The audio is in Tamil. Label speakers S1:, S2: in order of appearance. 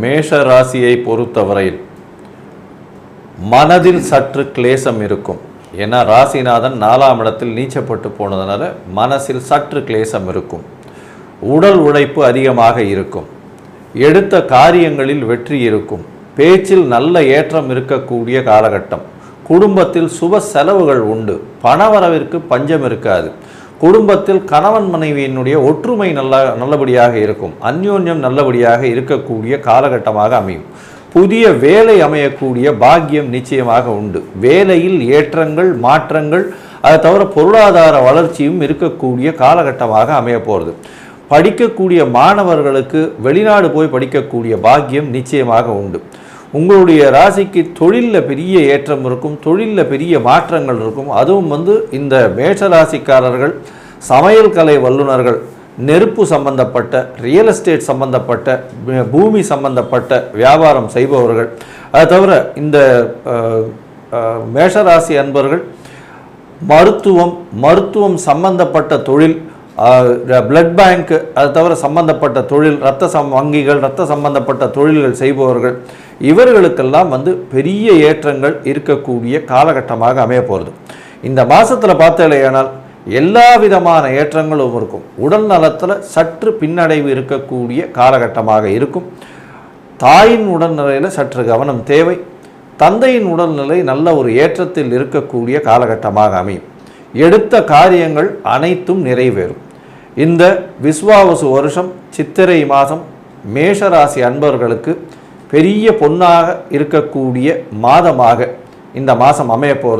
S1: மேஷ ராசியை பொறுத்தவரையில் மனதில் சற்று கிளேசம் இருக்கும். ஏன்னா ராசிநாதன் நாலாம் இடத்தில் நீச்சப்பட்டு போனதுனால மனசில் சற்று கிளேசம் இருக்கும். உடல் உழைப்பு அதிகமாக இருக்கும். எடுத்த காரியங்களில் வெற்றி இருக்கும். பேச்சில் நல்ல ஏற்றம் இருக்கக்கூடிய காலகட்டம். குடும்பத்தில் சுப செலவுகள் உண்டு. பணவரவிற்கு பஞ்சம் இருக்காது. குடும்பத்தில் கணவன் மனைவியினுடைய ஒற்றுமை நல்ல நல்லபடியாக இருக்கும். அந்யோன்யம் நல்லபடியாக இருக்கக்கூடிய காலகட்டமாக அமையும். புதிய வேலை அமையக்கூடிய பாக்கியம் நிச்சயமாக உண்டு. வேலையில் ஏற்றங்கள் மாற்றங்கள் அதை தவிர பொருளாதார வளர்ச்சியும் இருக்கக்கூடிய காலகட்டமாக அமைய போகிறது படிக்கக்கூடிய மாணவர்களுக்கு வெளிநாடு போய் படிக்கக்கூடிய பாக்கியம் நிச்சயமாக உண்டு. உங்களுடைய ராசிக்கு தொழிலில் பெரிய ஏற்றம் இருக்கும் தொழிலில் பெரிய மாற்றங்கள் இருக்கும். அதுவும் வந்து இந்த மேஷ ராசிக்காரர்கள் சமையல் கலை வல்லுநர்கள் நெருப்பு சம்பந்தப்பட்ட ரியல் எஸ்டேட் சம்பந்தப்பட்ட பூமி சம்பந்தப்பட்ட வியாபாரம் செய்பவர்கள். அது தவிர இந்த மேஷராசி அன்பர்கள் மருத்துவம் மருத்துவம் சம்பந்தப்பட்ட தொழில் பிளட் பேங்க் அது தவிர சம்பந்தப்பட்ட தொழில் ரத்த சம் வங்கிகள் ரத்த சம்பந்தப்பட்ட தொழில்கள் செய்பவர்கள். இவர்களுக்கெல்லாம் வந்து பெரிய ஏற்றங்கள் இருக்கக்கூடிய காலகட்டமாக அமைய போகிறது இந்த மாதத்தில் பார்த்தாலேயானால் எல்லா விதமான ஏற்றங்களும் இருக்கும். உடல் நலத்தில் சற்று பின்னடைவு இருக்கக்கூடிய காலகட்டமாக இருக்கும். தாயின் உடல்நிலையில் சற்று கவனம் தேவை. தந்தையின் உடல்நிலை நல்ல ஒரு ஏற்றத்தில் இருக்கக்கூடிய காலகட்டமாக அமையும். எடுத்த காரியங்கள் அனைத்தும் நிறைவேறும். இந்த விஸ்வாவசு வருஷம் சித்திரை மாதம் மேஷராசி அன்பர்களுக்கு பெரிய பொன்னாக இருக்கக்கூடிய மாதமாக இந்த மாதம் அமைய போகிறது